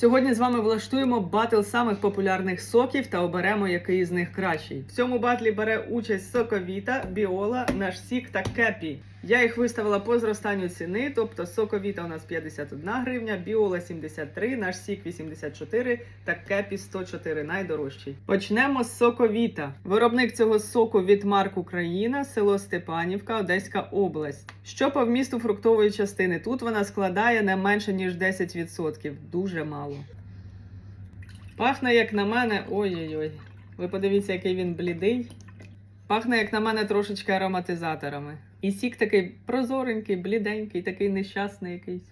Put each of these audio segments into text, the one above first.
Сьогодні з вами влаштуємо батл самих популярних соків та оберемо, який з них кращий. В цьому батлі бере участь соковіта, біола, наш сік та кепі. Я їх виставила по зростанню ціни, тобто соковіта у нас 51 гривня, біола 73, наш сік 84 та кепі 104 найдорожчий. Почнемо з соковіта. Виробник цього соку від Марк Україна, село Степанівка, Одеська область. Що по вмісту фруктової частини? Тут вона складає не менше ніж 10%. Дуже мало. Пахне, як на мене. Ой-ой-ой. Ви подивіться, який він блідий. Пахне, як на мене, трошечки ароматизаторами. І сік такий прозоренький, бліденький, такий нещасний якийсь.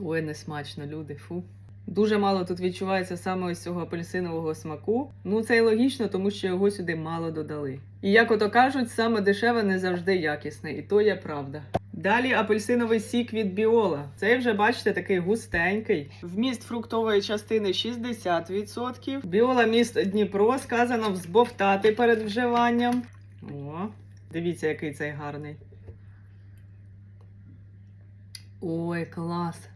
Ой, не смачно, люди, фу. Дуже мало тут відчувається саме ось цього апельсинового смаку. Ну це й логічно, тому що його сюди мало додали. І як ото кажуть, саме дешеве не завжди якісне, і то є правда. Далі апельсиновий сік від біола. Цей вже бачите такий густенький. Вміст фруктової частини 60%. Біола міст Дніпро сказано взбовтати перед вживанням. О, дивіться, який цей гарний. Ой, клас.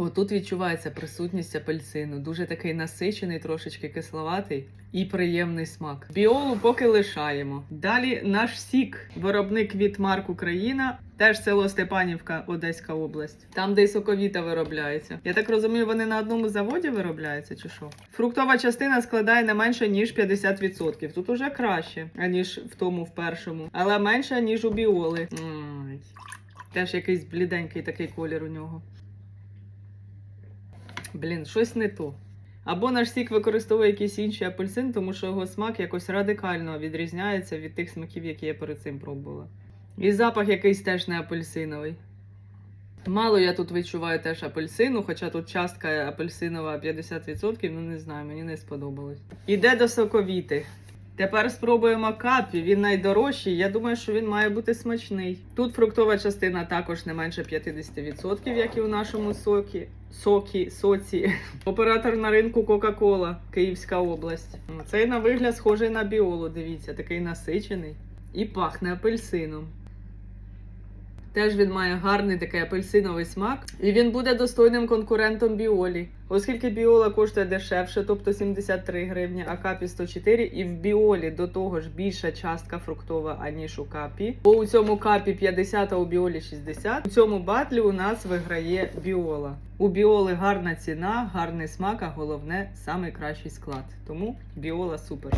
О, тут відчувається присутність апельсину. Дуже такий насичений, трошечки кисловатий і приємний смак. Біолу поки лишаємо. Далі наш сік, виробник від Марк Україна. Теж село Степанівка, Одеська область. Там, де й соковіта виробляється. Я так розумію, вони на одному заводі виробляються, чи що? Фруктова частина складає не менше ніж 50%. Тут уже краще, аніж в тому в першому, але менше, ніж у біоли. Теж якийсь бліденький такий колір у нього. Блін, щось не то. Або наш сік використовує якийсь інший апельсин, тому що його смак якось радикально відрізняється від тих смаків, які я перед цим пробувала. І запах якийсь теж не апельсиновий. Мало я тут відчуваю теж апельсину, хоча тут частка апельсинова 50%, ну не знаю, мені не сподобалось. Іде до соковіти. Тепер спробуємо капі. Він найдорожчий. Я думаю, що він має бути смачний. Тут фруктова частина також не менше 50%, як і у нашому сокі. Сокі, соці. Оператор на ринку Кока-Кола, Київська область. Цей на вигляд схожий на біолу. Дивіться, такий насичений. І пахне апельсином. Теж він має гарний такий апельсиновий смак, і він буде достойним конкурентом біолі. Оскільки біола коштує дешевше, тобто 73 гривні, а капі 104, і в біолі до того ж більша частка фруктова, аніж у капі. Бо у цьому капі 50, а у біолі 60. У цьому батлі у нас виграє біола. У біоли гарна ціна, гарний смак, а головне найкращий склад. Тому біола супер.